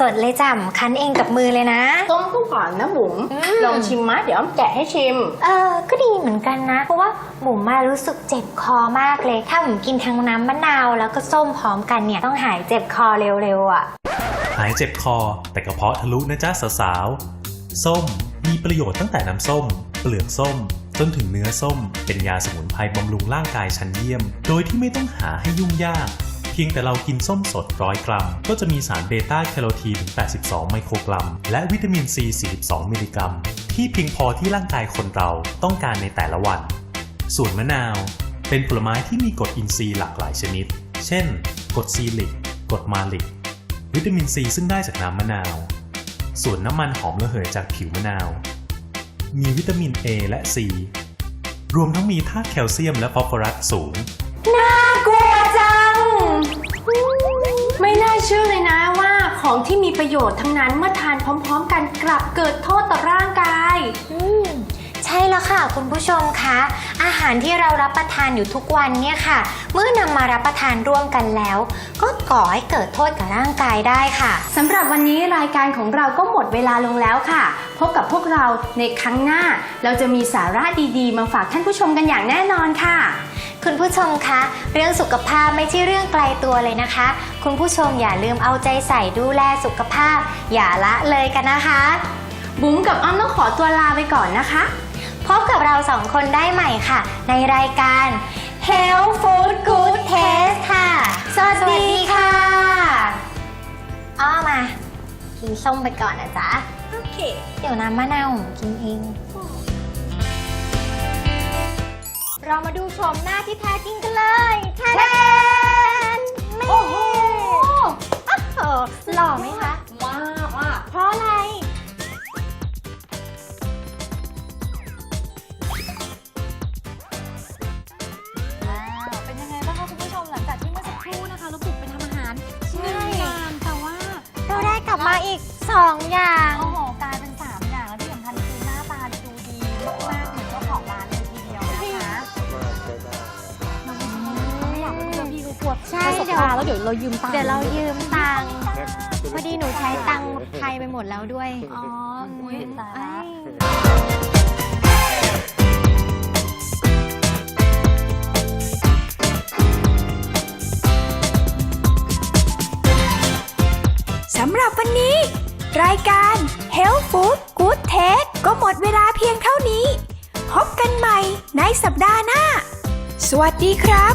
สดๆเลยจ้ำคั้นเองกับมือเลยนะส้มก็หวานนะบุ๋มอืม ลองชิมมะเดี๋ยวอ้อมแกะให้ชิม เออก็ดีเหมือนกันนะ เพราะว่าหมูมารู้สึกเจ็บคอมากเลย ถ้าหมูกินทั้งน้ำมะนาวแล้วก็ส้มพร้อมกันเนี่ย ต้องหายเจ็บคอเร็วๆอะ หายเจ็บคอ แต่กระเพาะทะลุนะจ๊ะสาวๆ ส้มมีประโยชน์ตั้งแต่น้ำส้ม เปลือกส้ม จนถึงเนื้อส้ม เป็นยาสมุนไพรบำรุงร่างกายชั้นเยี่ยม โดยที่ไม่ต้องหาให้ยุ่งยาก เพียงแต่เรากินส้มสดร้อยกรัม ก็จะมีสารเบต้าแคโรทีนถึง 82 ไมโครกรัม และวิตามินซี 42 มิลลิกรัม ที่เพียงพอที่ร่างกายคนเราต้องการในแต่ละวัน ส่วนมะนาว เป็นผลไม้ที่มีกรดอินทรีย์หลากหลายชนิด เช่นกรดซีลิกกรดมาลิก วิตามินซีซึ่งได้จากน้ำมะนาว ส่วนน้ำมันหอมระเหยจากผิวมะนาว มีวิตามิน A และ C รวมทั้งมีธาตุแคลเซียมและฟอสฟอรัสสูง ของที่มีประโยชน์ทั้งนั้นเมื่อทานพร้อม ๆ กันกลับเกิดโทษต่อร่างกาย อืมใช่แล้วค่ะ คุณผู้ชมคะ อาหารที่เรารับประทานอยู่ทุกวันเนี่ยค่ะ เมื่อนำมารับประทานร่วมกันแล้ว ก็ก่อให้เกิดโทษกับร่างกายได้ค่ะ สำหรับวันนี้รายการของเราก็หมดเวลาลงแล้วค่ะ พบกับพวกเราในครั้งหน้า เราจะมีสาระดีๆ มาฝากท่านผู้ชมกันอย่างแน่นอนค่ะ คุณผู้ชมคะ เรื่องสุขภาพไม่ใช่เรื่องไกลตัวเลยนะคะ คุณผู้ชมอย่าลืมเอาใจใส่ดูแลสุขภาพ อย่าละเลยกันนะคะ บุ๋มกับอ้อมต้องขอตัวลาไปก่อนนะคะ พบกับเราสองคนได้ใหม่ค่ะ ในรายการ Health Food Good Taste ค่ะ สวัสดีค่ะ อ้อมากินส้มไปก่อนนะจ๊ะ โอเค เดี๋ยวน้ำมะนาวหนูกินเอง เรามาดูชมหน้าที่แท้จริงกันเลยแทนโอ้โหอ้าวหล่อไหมคะ มากอะเพราะอะไร ว้าวเป็นยังไงบ้างคะคุณผู้ชมหลังจากที่เมื่อสักครู่นะคะเราบุกไปทำอาหารชิ้นหนึ่งอย่างแต่ว่า เราได้กลับมาอีก 2 อย่าง โอ้ เป็นเจ้าพี่เขากลัวใช่ประสบเดี๋ยว การณ์แล้วเดี๋ยวเรายืมตังค์เดี๋ยวเรายืมตังค์พอดีหนูใช้ตังค์ไทยไปหมดแล้วด้วยอ๋ออุ้ยตายเอ้ละยสำหรับวันนี้ รายการ Health Food Good Taste ก็หมดเวลาเพียงเท่านี้ พบกันใหม่ในสัปดาห์หน้า สวัสดีครับ